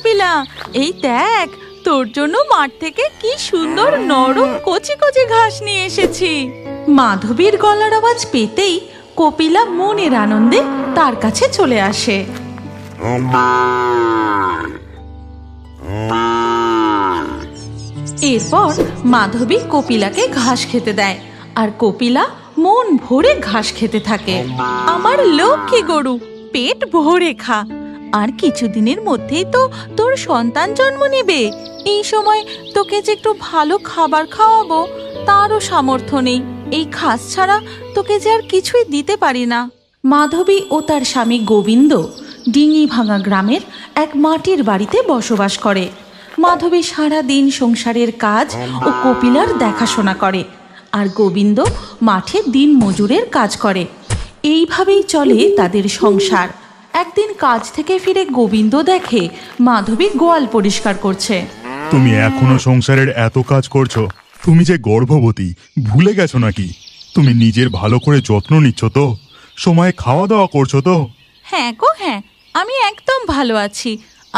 কপিলা, এই দেখ, তোর জন্য মাঠ থেকে কি সুন্দর নরম কচি কচি ঘাস নিয়ে এসেছি। মাধবীর গলার আওয়াজ পেতেই কপিলা মনের আনন্দে তার কাছে চলে আসে। এরপর মাধবী কপিলাকে ঘাস খেতে দেয়, আর কপিলা মন ভরে ঘাস খেতে থাকে। আমার লক্ষ্মী গরু, পেট ভরে খা। আর কিছুদিনের মধ্যেই তো তোর সন্তান জন্ম নেবে। এই সময় তোকে যে একটু ভালো খাবার খাওয়াবো, তারও সামর্থ্য নেই। এই খাস ছাড়া তোকে যে আর কিছুই দিতে পারি না। মাধবী ও তার স্বামী গোবিন্দ ডিঙি ভাঙা গ্রামের এক মাটির বাড়িতে বসবাস করে। মাধবী সারা দিন সংসারের কাজ ও কপিলার দেখাশোনা করে আর গোবিন্দ মাঠে দিন মজুরের কাজ করে। এইভাবেই চলে তাদের সংসার। একদিন কাজ থেকে ফিরে গোবিন্দ দেখে মাধবী গোয়াল পরিষ্কার করছে। তুমি এখনও সংসারের এত কাজ করছ তুমি যে গর্ভবতী ভুলে গেছো নাকি? তুমি নিজের ভালো করে যত্ন নিচ্ছ তো সময়ে খাওয়া দাওয়া করছ তো? হ্যাঁ গো হ্যাঁ আমি একদম ভালো আছি।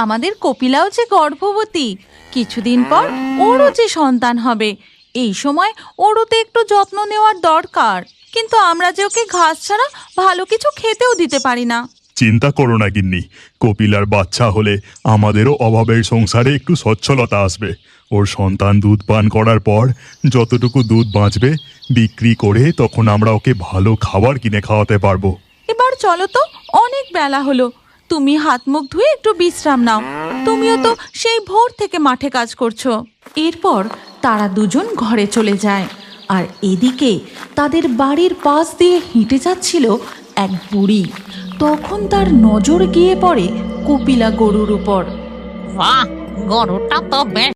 আমাদের কপিলাও যে গর্ভবতী কিছুদিন পর ওরও যে সন্তান হবে এই সময় ওরও তো একটু যত্ন নেওয়ার দরকার। কিন্তু আমরা যে ওকে ঘাস ছাড়া ভালো কিছু খেতেও দিতে পারি না। চিন্তা করো না, গিন্নি। কপিলার বাচ্চা হলে আমাদেরও অভাবের সংসারে একটু সচ্ছলতা আসবে। ওর সন্তান দুধ পান করার পর যতটুকু দুধ বাঁচবে, বিক্রি করে তখন আমরা ওকে ভালো খাবার কিনে খাওয়াতে পারব। এবার চলো তো, অনেক বেলা হলো। তুমি হাত মুখ ধুয়ে একটু বিশ্রাম নাও। তুমিও তো সেই ভোর থেকে মাঠে কাজ করছ। এরপর তারা দুজন ঘরে চলে যায়। আর এদিকে তাদের বাড়ির পাশ দিয়ে হেঁটে যাচ্ছিল এক বুড়ি। তখন তার নজর গিয়ে পড়ে কপিলা গরুর উপর। বাহ, গরুটা তো বেশ